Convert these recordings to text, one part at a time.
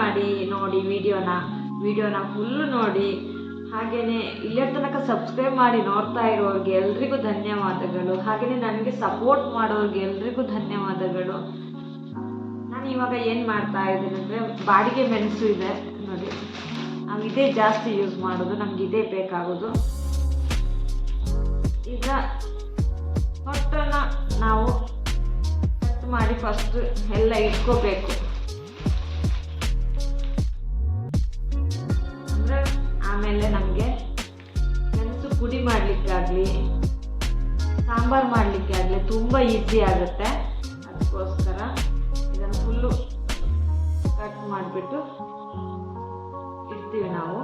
ಮಾಡಿ, ನೋಡಿ ವಿಡಿಯೋನ ವಿಡಿಯೋನ ಫುಲ್ಲು ನೋಡಿ. ಹಾಗೆಯೇ ಇಲ್ಲೇ ತನಕ ಸಬ್ಸ್ಕ್ರೈಬ್ ಮಾಡಿ ನೋಡ್ತಾ ಇರೋರಿಗೆ ಎಲ್ರಿಗೂ ಧನ್ಯವಾದಗಳು. ಹಾಗೆಯೇ ನನಗೆ ಸಪೋರ್ಟ್ ಮಾಡೋರಿಗೆ ಎಲ್ರಿಗೂ ಧನ್ಯವಾದಗಳು. ನಾನು ಇವಾಗ ಏನು ಮಾಡ್ತಾ ಇದ್ದೀನಿ ಅಂದರೆ ಬಾಡಿಗೆ ಮೆಣಸು ಇದೆ. ನೋಡಿ. ನಾವು ಇದೇ ಜಾಸ್ತಿ ಯೂಸ್ ಮಾಡೋದು, ನಮ್ಗೆ ಇದೇ ಬೇಕಾಗೋದು. ಈಗ ಹೊಟ್ಟನ್ನು ನಾವು ಕಟ್ ಮಾಡಿ ಫಸ್ಟ್ ಎಲ್ಲ ಇಟ್ಕೋಬೇಕು. ಆಮೇಲೆ ನಮಗೆ ಮೆಣಸು ಪುಡಿ ಮಾಡಲಿಕ್ಕಾಗಲಿ, ಸಾಂಬಾರು ಮಾಡಲಿಕ್ಕೆ ಆಗಲಿ ತುಂಬ ಈಸಿ ಆಗುತ್ತೆ. ಅದಕ್ಕೋಸ್ಕರ ಇದನ್ನು ಫುಲ್ಲು ಕಟ್ ಮಾಡಿಬಿಟ್ಟು ಇಡ್ತೀವಿ ನಾವು.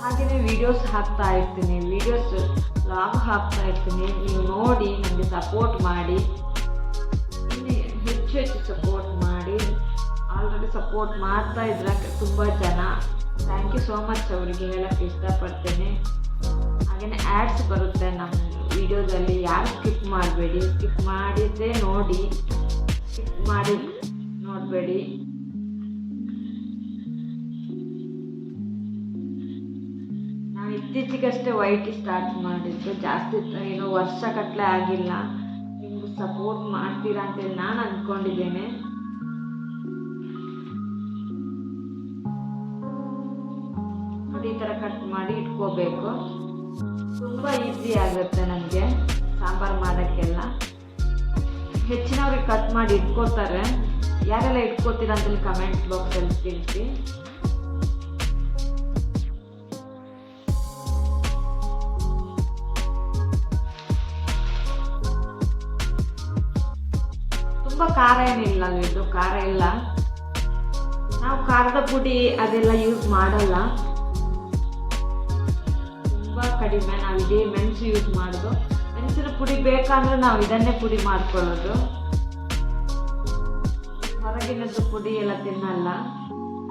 ಹಾಗೆಯೇ ವಿಡಿಯೋಸ್ ಹಾಕ್ತಾ ಇರ್ತೀನಿ. ವಿಡಿಯೋಸ್ ಲಾಗ್ ಹಾಕ್ತಾ ಇರ್ತೀನಿ. ನೀವು ನೋಡಿ ನನಗೆ ಸಪೋರ್ಟ್ ಮಾಡಿ. ಸಪೋರ್ಟ್ ಮಾಡಿ. ಆಲ್ರೆಡಿ ಸಪೋರ್ಟ್ ಮಾಡ್ತಾ ಇದ್ರೆ ತುಂಬ ಜನ. ಥ್ಯಾಂಕ್ ಯು ಸೋ ಮಚ್ ಅವರಿಗೆ ಹೇಳೋಕ್ಕೆ ಇಷ್ಟಪಡ್ತೇನೆ. ಹಾಗೆಯೇ ಆ್ಯಡ್ಸ್ ಬರುತ್ತೆ ನಮ್ಮ ವಿಡಿಯೋದಲ್ಲಿ ಯಾರು ಸ್ಕಿಪ್ ಮಾಡಬೇಡಿ? ಸ್ಕಿಪ್ ಮಾಡಿದ್ದೇ ನೋಡಿ. ಸ್ಕಿಪ್ ಮಾಡಿ ನೋಡಬೇಡಿ. ನಾವು ಇತ್ತೀಚೆಗಷ್ಟೇ ವೈಟಿ ಸ್ಟಾರ್ಟ್ ಮಾಡಿದ್ದು. ಜಾಸ್ತಿ ಏನು ವರ್ಷ ಕಟ್ಲೆ ಆಗಿಲ್ಲ. ಸಪೋರ್ಟ್ ಮಾಡ್ತೀರಾ ಅಂತೇಳಿ ನಾನು ಅಂದ್ಕೊಂಡಿದ್ದೇನೆ ನೋಡಿ ಈ ಥರ ಕಟ್ ಮಾಡಿ ಇಟ್ಕೋಬೇಕು. ತುಂಬ ಈಸಿ ಆಗುತ್ತೆ ನನಗೆ ಸಾಂಬಾರು ಮಾಡೋಕ್ಕೆಲ್ಲ. ಹೆಚ್ಚಿನವ್ರಿಗೆ ಕಟ್ ಮಾಡಿ ಇಟ್ಕೋತಾರೆ. ಯಾರೆಲ್ಲ ಇಟ್ಕೋತೀರ ಅಂತೇಳಿ ಕಮೆಂಟ್ ಬಾಕ್ಸಲ್ಲಿ ತಿಳಿಸಿ ಖಾರ ಏನಿಲ್ಲ, ಇದು ಖಾರ ಇಲ್ಲ. ನಾವು ಖಾರದ ಪುಡಿ ಅದೆಲ್ಲ ಯೂಸ್ ಮಾಡಲ್ಲ. ತುಂಬ ಕಡಿಮೆ ನಾವು ಇದೇ ಮೆಣಸು ಯೂಸ್ ಮಾಡೋದು. ಮೆಣಸಿನ ಪುಡಿ ಬೇಕಂದ್ರೆ ನಾವು ಇದನ್ನೇ ಪುಡಿ ಮಾಡ್ಕೊಳ್ಳೋದು. ಹೊರಗಿನದ್ದು ಪುಡಿ ಎಲ್ಲ ತಿನ್ನಲ್ಲ.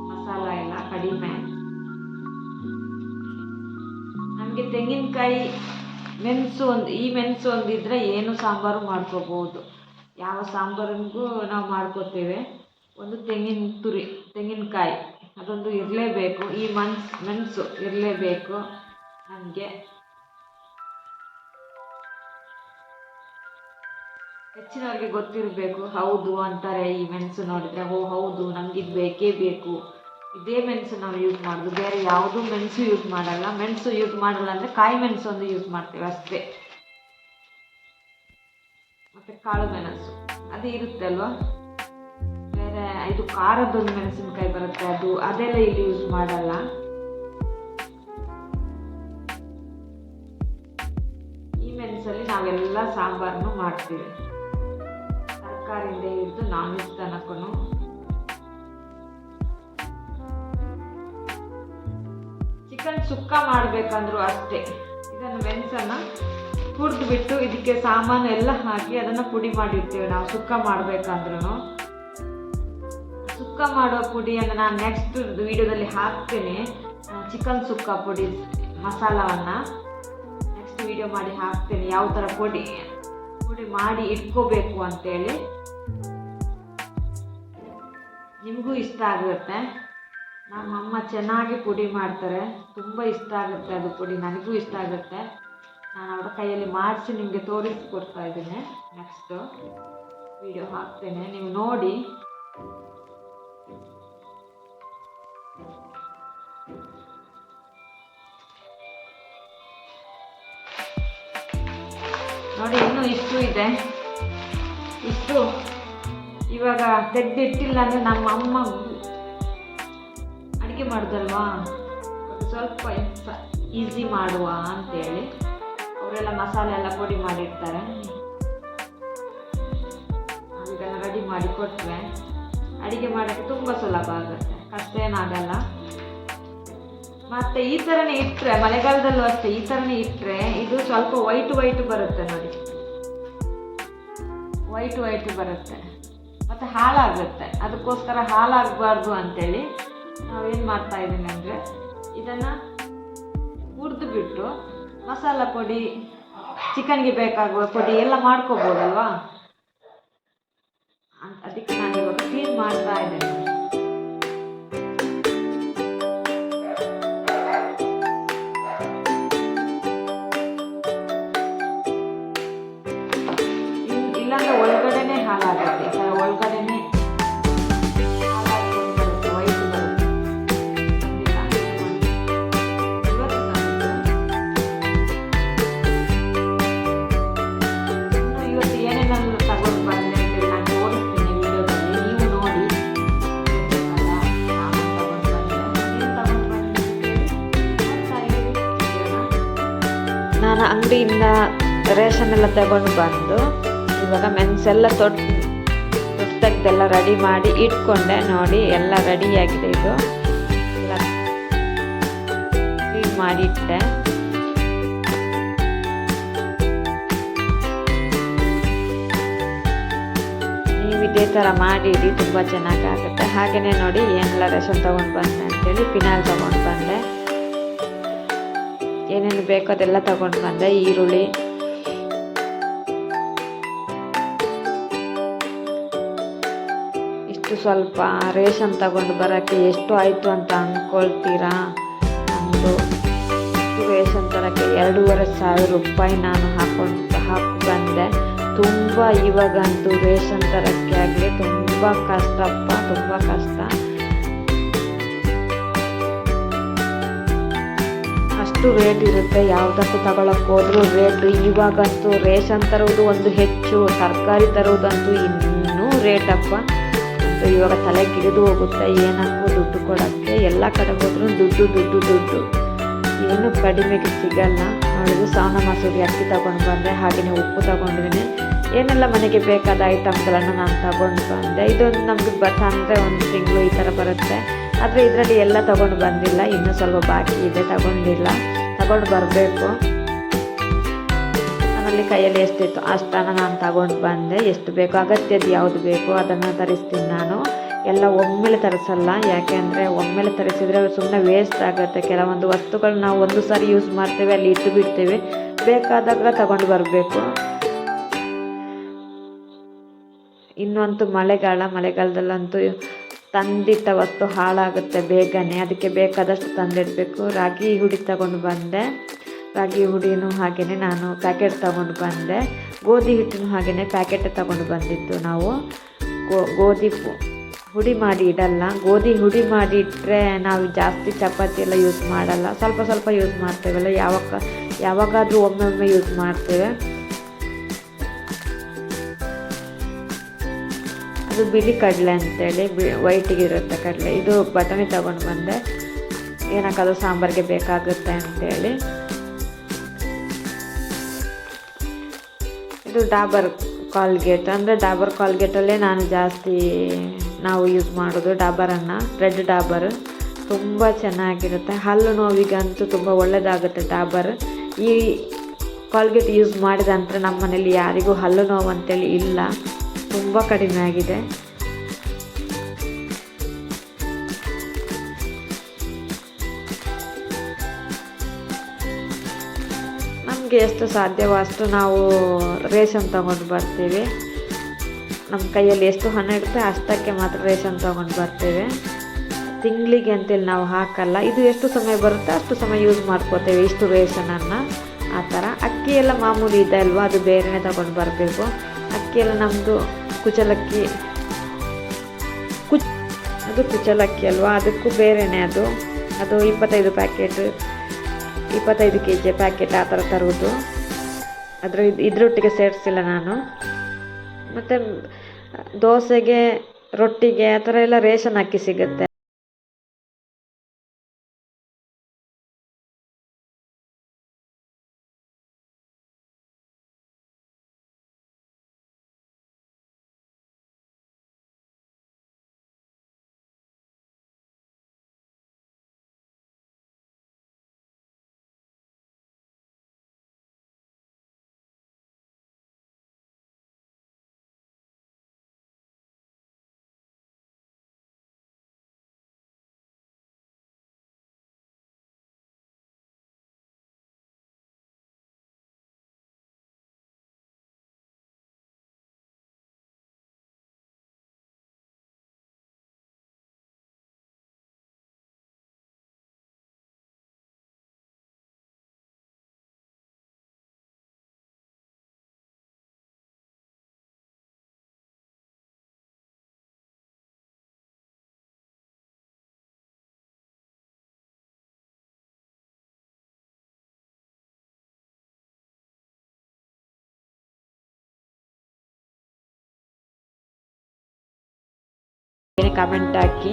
ಮಸಾಲ ಎಲ್ಲ ಕಡಿಮೆ. ನಮಗೆ ತೆಂಗಿನಕಾಯಿ ಮೆಣಸು ಒಂದು, ಈ ಮೆಣಸು ಒಂದಿದ್ರೆ ಏನು ಸಾಂಬಾರು ಮಾಡ್ಕೋಬೋದು. ಯಾವ ಸಾಂಬಾರಿಗೂ ನಾವು ಮಾಡ್ಕೋತೇವೆ. ಒಂದು ತೆಂಗಿನ ತುರಿ, ತೆಂಗಿನಕಾಯಿ. ಅದೊಂದು ಇರಲೇಬೇಕು. ಈ ಮನ್ಸ್ ಮೆಣಸು ಇರಲೇಬೇಕು. ನಮಗೆ ಹೆಚ್ಚಿನವ್ರಿಗೆ ಗೊತ್ತಿರಬೇಕು, ಹೌದು ಅಂತಾರೆ ಈ ಮೆಣಸು ನೋಡಿದರೆ. ಓ, ಹೌದು, ನಮಗಿದು ಬೇಕೇ ಬೇಕು. ಇದೇ ಮೆಣಸು ನಾವು ಯೂಸ್ ಮಾಡೋದು. ಬೇರೆ ಯಾವುದೂ ಮೆಣಸು ಯೂಸ್ ಮಾಡಲ್ಲ. ಮೆಣಸು ಯೂಸ್ ಮಾಡಲ್ಲ ಅಂದರೆ ಕಾಯಿ ಮೆಣಸು ಒಂದು ಯೂಸ್ ಮಾಡ್ತೇವೆ ಅಷ್ಟೇ. ಮತ್ತು ಕಾಳು ಮೆಣಸು. ಅದೇ ಇರುತ್ತೆ ಅಲ್ವಾ? ಬೇರೆ ಇದು ಖಾರದೊಂದು ಮೆಣಸಿನಕಾಯಿ ಬರುತ್ತೆ ಅದು. ಅದೆಲ್ಲ ಇಲ್ಲಿ ಯೂಸ್ ಮಾಡಲ್ಲ. ಈ ಮೆಣಸಲ್ಲಿ ನಾವೆಲ್ಲ ಸಾಂಬಾರನ್ನು ಮಾಡ್ತೀವಿ. ತರಕಾರಿಯಿಂದ ಹಿಡಿದು ನಾನ್ ವೆಜ್ ತನಕೂ ಚಿಕನ್ ಸುಕ್ಕ ಮಾಡಬೇಕಂದ್ರೂ ಅಷ್ಟೇ. ಇದನ್ನು ಮೆಣಸನ್ನು ಹುರಿದು ಬಿಟ್ಟು ಇದಕ್ಕೆ ಸಾಮಾನು ಎಲ್ಲ ಹಾಕಿ ಅದನ್ನು ಪುಡಿ ಮಾಡಿರ್ತೀವಿ ನಾವು. ಸುಕ್ಕ ಮಾಡಬೇಕಂದ್ರೂ ಸುಕ್ಕ ಮಾಡೋ ಪುಡಿಯನ್ನು ನಾನು ನೆಕ್ಸ್ಟ್ ವಿಡಿಯೋದಲ್ಲಿ ಹಾಕ್ತೇನೆ. ಚಿಕನ್ ಸುಕ್ಕ ಪುಡಿ ಮಸಾಲವನ್ನು. ನೆಕ್ಸ್ಟ್ ವಿಡಿಯೋ ಮಾಡಿ ಹಾಕ್ತೇನೆ ಯಾವ ಥರ ಪುಡಿ ಪುಡಿ ಮಾಡಿ ಇಟ್ಕೋಬೇಕು ಅಂತೇಳಿ. ನಿಮಗೂ ಇಷ್ಟ ಆಗುತ್ತೆ. ನಮ್ಮಮ್ಮ ಚೆನ್ನಾಗಿ ಪುಡಿ ಮಾಡ್ತಾರೆ. ತುಂಬ ಇಷ್ಟ ಆಗುತ್ತೆ ಅದು ಪುಡಿ. ನನಗೂ ಇಷ್ಟ ಆಗುತ್ತೆ. ಅವರ ಕೈಯಲ್ಲಿ ಮಾಡಿಸಿ ನಿಮಗೆ ತೋರಿಸ್ಕೊಡ್ತಾ ಇದ್ದೀನಿ. ನೆಕ್ಸ್ಟು ವಿಡಿಯೋ ಹಾಕ್ತೇನೆ. ನೀವು ನೋಡಿ. ನೋಡಿ, ಇನ್ನೂ ಇಷ್ಟು ಇದೆ. ಇಷ್ಟು ಇವಾಗ ತೆಗೆದಿಟ್ಟಿಲ್ಲ ಅಂದರೆ ನಮ್ಮ ಅಮ್ಮ ಅಡುಗೆ ಮಾಡಿದಲ್ವಾ? ಸ್ವಲ್ಪ ಸ್ವಲ್ಪ ಈಸಿ ಮಾಡುವ ಅಂತೇಳಿ. ಅವರೆಲ್ಲ ಮಸಾಲೆ ಎಲ್ಲ ಪುಡಿ ಮಾಡಿರ್ತಾರೆ. ಇದನ್ನು ರೆಡಿ ಮಾಡಿ ಕೊಟ್ಟರೆ ಅಡುಗೆ ಮಾಡೋಕ್ಕೆ ತುಂಬ ಸುಲಭ ಆಗುತ್ತೆ. ಕಷ್ಟ ಏನಾಗಲ್ಲ ಮತ್ತೆ ಈ ಥರನೇ ಇಟ್ಟರೆ ಮಳೆಗಾಲದಲ್ಲೂ ಅಷ್ಟೇ, ಈ ಥರನೇ ಇಟ್ಟರೆ ಇದು ಸ್ವಲ್ಪ ವೈಟ್ ವೈಟ್ ಬರುತ್ತೆ ನೋಡಿ. ವೈಟ್ ವೈಟ್ ಬರುತ್ತೆ. ಮತ್ತು ಹಾಳಾಗುತ್ತೆ. ಅದಕ್ಕೋಸ್ಕರ ಹಾಳಾಗಬಾರ್ದು ಅಂತೇಳಿ ನಾವೇನು ಮಾಡ್ತಾ ಇದ್ದೀನಿ ಅಂದರೆ ಇದನ್ನು ಹುರಿದು ಬಿಟ್ಟು ಮಸಾಲ ಪುಡಿ ಚಿಕನ್ಗೆ ಬೇಕಾಗುವ ಪುಡಿ ಎಲ್ಲ ಮಾಡ್ಕೋಬೋದಲ್ವಾ? ಅದಕ್ಕೆ ನಾನು ಇವಾಗ ಕ್ಲೀನ್ ಮಾಡ್ತಾ ಇದ್ದೇನೆ. ಅಂಗಡಿಯಿಂದ ರೇಷನ್ ಎಲ್ಲ ತಗೊಂಡು ಬಂದು ಇವಾಗ ಮೆಣಸೆಲ್ಲ ತೊಟ್ಟು ತೊಟ್ಟು ರೆಡಿ ಮಾಡಿ ಇಟ್ಕೊಂಡೆ ನೋಡಿ ಎಲ್ಲ ರೆಡಿಯಾಗಿದೆ ಇದು. ಕ್ಲೀನ್ ಮಾಡಿ ಇಟ್ಟೆ. ನೀವು ಇದೇ ಥರ ಮಾಡಿಡಿ ತುಂಬ ಚೆನ್ನಾಗಾಗುತ್ತೆ. ಹಾಗೆಯೇ ನೋಡಿ ಏನೆಲ್ಲ ರೇಷನ್ ತೊಗೊಂಡು ಬಂದೆ ಅಂತೇಳಿ ಫಿನಾಲ್ ತೊಗೊಂಡು ಬಂದೆ. ಏನೇನು ಬೇಕೋ ಅದೆಲ್ಲ ತಗೊಂಡು ಬಂದೆ, ಈರುಳ್ಳಿ. ಇಷ್ಟು ಸ್ವಲ್ಪ ರೇಷನ್ ತಗೊಂಡು ಬರೋಕ್ಕೆ ಎಷ್ಟು ಆಯಿತು ಅಂತ ಅಂದ್ಕೊಳ್ತೀರಾ ನಮ್ಮದು ರೇಷನ್ ತರೋಕ್ಕೆ ಎರಡೂವರೆ ಸಾವಿರ ರೂಪಾಯಿ ನಾನು ಹಾಕೊಂಡು ಹಾಕಿ ಬಂದೆ. ತುಂಬ ಇವಾಗಂತೂ ರೇಷನ್ ತರೋಕ್ಕೆ ಆಗಲಿ, ತುಂಬ ಕಷ್ಟಪ್ಪ, ತುಂಬ ಕಷ್ಟ. ಅಷ್ಟು ರೇಟ್ ಇರುತ್ತೆ ಯಾವುದಕ್ಕೂ ತಗೊಳಕ್ಕೆ ಹೋದ್ರೂ ರೇಟ್ ಇವಾಗಂತೂ ರೇಷನ್ ತರೋದು ಒಂದು ಹೆಚ್ಚು, ತರಕಾರಿ ತರೋದಂತೂ ಇನ್ನೂ ರೇಟಪ್ಪ ಅಪ್ಪ. ಇವಾಗ ತಲೆ ಗಿಡಿದು ಹೋಗುತ್ತೆ ಏನಕ್ಕೂ ದುಡ್ಡು ಕೊಡೋಕ್ಕೆ. ಎಲ್ಲ ಕಡೆ ಹೋದ್ರೂ ದುಡ್ಡು ದುಡ್ಡು ದುಡ್ಡು. ಏನು ಕಡಿಮೆಗೆ ಸಿಗಲ್ಲ. ನೋಡಿದ್ರು ಸಾವನ ಮಸೂರಿ ಅಕ್ಕಿ ತಗೊಂಡು ಬಂದೆ ಹಾಗೆಯೇ ಉಪ್ಪು ತಗೊಂಡಿದ್ದೀನಿ. ಏನೆಲ್ಲ ಮನೆಗೆ ಬೇಕಾದ ಐಟಮ್ಗಳನ್ನು ನಾನು ತಗೊಂಡು ಬಂದೆ. ಇದೊಂದು ನಮಗೆ ಬರ್ತಾ ಅಂದರೆ ಒಂದು ತಿಂಗಳು ಈ ಥರ ಬರುತ್ತೆ. ಆದರೆ ಇದರಲ್ಲಿ ಎಲ್ಲ ತಗೊಂಡು ಬಂದಿಲ್ಲ. ಇನ್ನೂ ಸ್ವಲ್ಪ ಬಾಕಿ ಇದೆ, ತಗೊಂಡಿಲ್ಲ. ತಗೊಂಡು ಬರಬೇಕು. ನನ್ನಲ್ಲಿ ಕೈಯಲ್ಲಿ ಎಷ್ಟಿತ್ತು? ಅಷ್ಟನ್ನು ನಾನು ತಗೊಂಡು ಬಂದೆ. ಎಷ್ಟು ಬೇಕು ಅಗತ್ಯದ್ದು ಯಾವುದು ಬೇಕು ಅದನ್ನು ತರಿಸ್ತೀನಿ ನಾನು. ಎಲ್ಲ ಒಮ್ಮೆಲೆ ತರಿಸಲ್ಲ. ಯಾಕೆಂದರೆ ಒಮ್ಮೆಲೆ ತರಿಸಿದರೆ ಸುಮ್ಮನೆ ವೇಸ್ಟ್ ಆಗುತ್ತೆ. ಕೆಲವೊಂದು ವಸ್ತುಗಳು ನಾವು ಒಂದು ಸಾರಿ ಯೂಸ್ ಮಾಡ್ತೇವೆ, ಅಲ್ಲಿ ಇಟ್ಟು ಬಿಡ್ತೇವೆ. ಬೇಕಾದಾಗ ತಗೊಂಡು ಬರಬೇಕು. ಇನ್ನಂತೂ ಮಳೆಗಾಲ. ಮಳೆಗಾಲದಲ್ಲಂತೂ ತಂದಿಟ್ಟ ವಸ್ತು ಹಾಳಾಗುತ್ತೆ ಬೇಗನೆ. ಅದಕ್ಕೆ ಬೇಕಾದಷ್ಟು ತಂದಿಡಬೇಕು. ರಾಗಿ ಹುಡಿ ತಗೊಂಡು ಬಂದೆ. ರಾಗಿ ಹುಡಿನೂ ಹಾಗೆಯೇ ನಾನು ಪ್ಯಾಕೆಟ್ ತಗೊಂಡು ಬಂದೆ. ಗೋಧಿ ಹಿಟ್ಟನ್ನು ಹಾಗೆಯೇ ಪ್ಯಾಕೆಟ್ ತಗೊಂಡು ಬಂದಿದ್ದು ನಾವು. ಗೋಧಿ ಹುಡಿ ಮಾಡಿ ಇಡಲ್ಲ. ಗೋಧಿ ಹುಡಿ ಮಾಡಿ ಇಟ್ಟರೆ ನಾವು ಜಾಸ್ತಿ ಚಪಾತಿ ಎಲ್ಲ ಯೂಸ್ ಮಾಡಲ್ಲ. ಸ್ವಲ್ಪ ಸ್ವಲ್ಪ ಯೂಸ್ ಮಾಡ್ತೇವಲ್ಲ. ಯಾವಾಗ, ಯಾವಾಗಾದರೂ ಒಮ್ಮೊಮ್ಮೆ ಒಮ್ಮೆ ಯೂಸ್ ಮಾಡ್ತೇವೆ. ಅದು ಬಿಳಿ ಕಡಲೆ ಅಂತೇಳಿ ಬಿ ವೈಟಿಗೆ ಇರುತ್ತೆ ಕಡಲೆ. ಇದು ಬಟಾಣಿ ತಗೊಂಡು ಬಂದೆ. ಏನಕ್ಕದು ಸಾಂಬಾರಿಗೆ ಬೇಕಾಗುತ್ತೆ ಅಂತೇಳಿ. ಇದು ಡಾಬರ್ ಕಾಲ್ಗೇಟ್. ಅಂದರೆ ಡಾಬರ್ ಕಾಲ್ಗೇಟಲ್ಲೇ ನಾನು ಜಾಸ್ತಿ ನಾವು ಯೂಸ್ ಮಾಡೋದು ಡಾಬರನ್ನು. ರೆಡ್ ಡಾಬರ್. ತುಂಬ ಚೆನ್ನಾಗಿರುತ್ತೆ. ಹಲ್ಲು ನೋವಿಗಂತೂ ತುಂಬ ಒಳ್ಳೆಯದಾಗುತ್ತೆ ಡಾಬರ್. ಈ ಕಾಲ್ಗೇಟ್ ಯೂಸ್ ಮಾಡಿದ ನಂತರ ನಮ್ಮ ಮನೇಲಿ ಯಾರಿಗೂ ಹಲ್ಲು ನೋವು ಅಂತೇಳಿ ಇಲ್ಲ. ತುಂಬ ಕಡಿಮೆ ಆಗಿದೆ. ನಮಗೆ ಎಷ್ಟು ಸಾಧ್ಯವೋ ಅಷ್ಟು ನಾವು ರೇಷನ್ ತಗೊಂಡು ಬರ್ತೀವಿ. ನಮ್ಮ ಕೈಯಲ್ಲಿ ಎಷ್ಟು ಹಣ ಇರುತ್ತೆ ಅಷ್ಟಕ್ಕೆ ಮಾತ್ರ ರೇಷನ್ ತಗೊಂಡು ಬರ್ತೇವೆ. ತಿಂಗಳಿಗೆ ಅಂತೇಳಿ ನಾವು ಹಾಕಲ್ಲ. ಇದು ಎಷ್ಟು ಸಮಯ ಬರುತ್ತೆ ಅಷ್ಟು ಸಮಯ ಯೂಸ್ ಮಾಡ್ಕೋತೇವೆ ಇಷ್ಟು ರೇಷನನ್ನು. ಆ ಥರ. ಅಕ್ಕಿ ಎಲ್ಲ ಮಾಮೂಲಿ ಇದೆ ಅಲ್ವಾ? ಅದು ಬೇರೆನೇ ತಗೊಂಡು ಬರಬೇಕು. ಅಕ್ಕಿ ಎಲ್ಲ ನಮ್ಮದು ಕುಚಲಕ್ಕಿ ಕುಚ್ ಅದು ಕುಚಲಕ್ಕಿ ಅಲ್ವಾ? ಅದಕ್ಕೂ ಬೇರೆನೇ ಅದು. ಅದು ಇಪ್ಪತ್ತೈದು ಪ್ಯಾಕೆಟ್, ಇಪ್ಪತ್ತೈದು ಕೆ ಜಿ ಪ್ಯಾಕೆಟ್ ಆ ಥರ ತರುವುದು ಅದರ ಇದರೊಟ್ಟಿಗೆ ಸೇರಿಸಿಲ್ಲ ನಾನು. ಮತ್ತು, ದೋಸೆಗೆ, ರೊಟ್ಟಿಗೆ ಆ ಥರ ಎಲ್ಲ ರೇಷನ್ ಅಕ್ಕಿ ಸಿಗುತ್ತೆ. ಕಮೆಂಟ್ ಹಾಕಿ